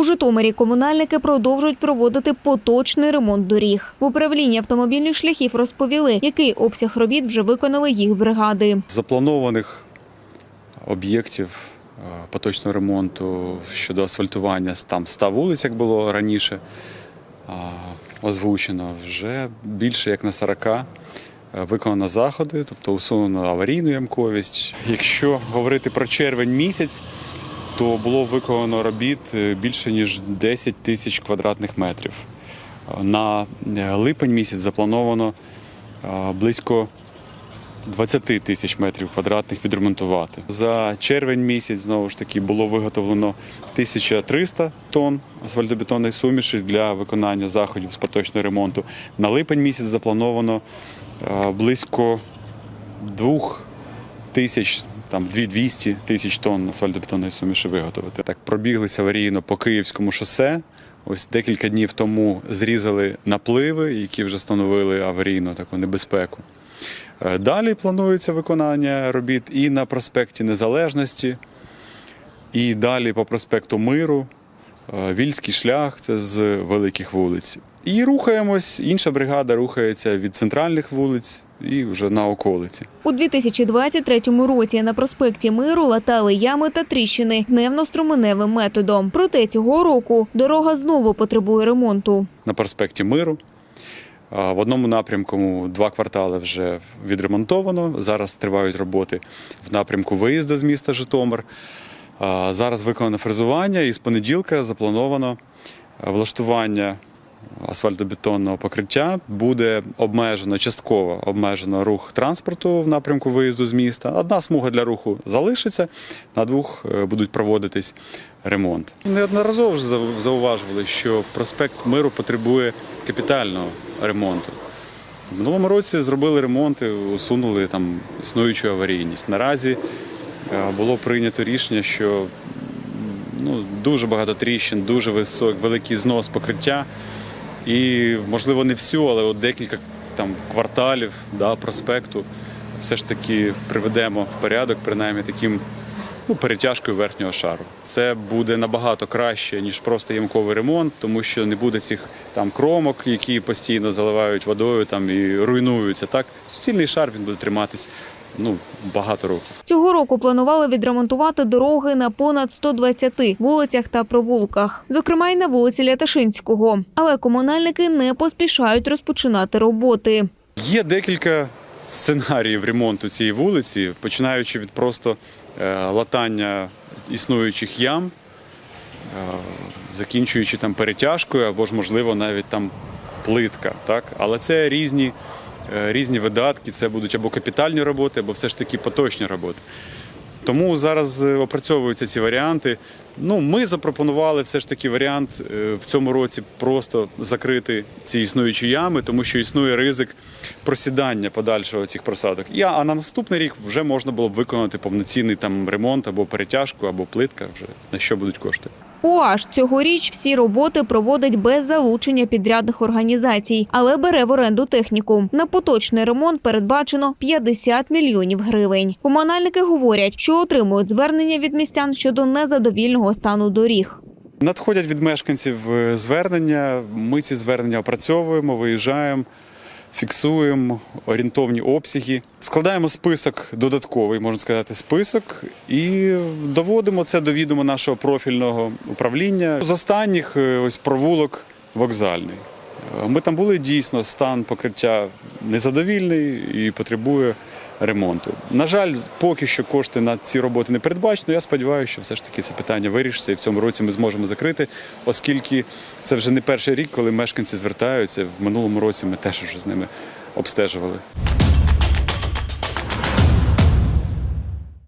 У Житомирі комунальники продовжують проводити поточний ремонт доріг. В управлінні автомобільних шляхів розповіли, який обсяг робіт вже виконали їх бригади. Запланованих об'єктів е, поточного ремонту щодо асфальтування там 100 вулиць, як було раніше озвучено, вже більше як на 40 е, виконано заходи, тобто усунено аварійну ямковість. Якщо говорити про червень місяць, то було виконано робіт е, більше ніж 10 тисяч квадратних метрів. На е, липень місяць заплановано е, близько 20 тисяч метрів квадратних відремонтувати. За червень місяць знову ж таки було виготовлено 1300 тонн асфальтобетонної суміші для виконання заходів з поточного ремонту. На липень місяць заплановано близько 2 тисяч. Там 200 тисяч тонн асфальтобетонної суміші виготовити. Так пробіглися аварійно по Київському шосе. Ось декілька днів тому зрізали напливи, які вже становили аварійну таку небезпеку. Е, Далі планується виконання робіт і на проспекті Незалежності, і далі по проспекту Миру, Вільський шлях це з великих вулиць. І рухаємось. Інша бригада рухається від центральних вулиць і вже на околиці. У 2023 році на проспекті Миру латали ями та тріщини гневно-струменевим методом. Проте цього року дорога знову потребує ремонту. на проспекті Миру. В одному напрямку два квартали вже відремонтовано. Зараз тривають роботи в напрямку виїзду з міста Житомир. Зараз виконано фрезування і з понеділка заплановано влаштування асфальтобетонного покриття. Буде обмежено частково обмежено рух транспорту в напрямку виїзду з міста. Одна смуга для руху залишиться, на двох е, будуть проводитись ремонт. Неодноразово вже зауважували, що проспект Миру потребує капітального ремонту. В минулому році зробили ремонти, усунули там існуючу аварійність. Наразі е, було прийнято рішення, що ну, дуже багато тріщин, дуже висок, великий знос покриття. І, можливо, не всю, але от декілька там кварталів да, проспекту все ж таки приведемо в порядок, принаймні таким ну, перетяжкою верхнього шару. Це буде набагато краще, ніж просто ямковий ремонт, тому що не буде цих там кромок, які постійно заливають водою там і руйнуються. Так, суцільний шар він буде триматись ну, багато років. Цього року планували відремонтувати дороги на понад 120 вулицях та провулках, зокрема й на вулиці Ляташинського. Але комунальники не поспішають розпочинати роботи. Є декілька сценаріїв ремонту цієї вулиці, починаючи від просто е, латання існуючих ям, е, закінчуючи там перетяжкою або ж, можливо, навіть там плитка. Так? Але це різні, е, різні видатки, це будуть або капітальні роботи, або все ж таки поточні роботи. Тому зараз е, опрацьовуються ці варіанти. Ну, ми запропонували все ж таки варіант е, в цьому році просто закрити ці існуючі ями, тому що існує ризик просідання подальшого цих просадок. І, а на наступний рік вже можна було б виконати повноцінний там ремонт або перетяжку, або плитка, вже на що будуть кошти. УАЖ цьогоріч всі роботи проводить без залучення підрядних організацій, але бере в оренду техніку. На поточний ремонт передбачено 50 мільйонів гривень. Комунальники говорять, що отримують звернення від містян щодо незадовільного стану доріг. Надходять від мешканців е, звернення. Ми ці звернення опрацьовуємо, виїжджаємо, фіксуємо орієнтовні обсяги, складаємо список додатковий, можна сказати, список, і доводимо це до відома нашого профільного управління. З останніх е, ось провулок вокзальний. Е, Ми там були дійсно стан покриття незадовільний і потребує ремонту. На жаль, поки що кошти на ці роботи не передбачено. Я сподіваюся, що все ж таки це питання вирішиться, і в цьому році ми зможемо закрити, оскільки це вже не перший рік, коли мешканці звертаються. В минулому році ми теж вже з ними обстежували.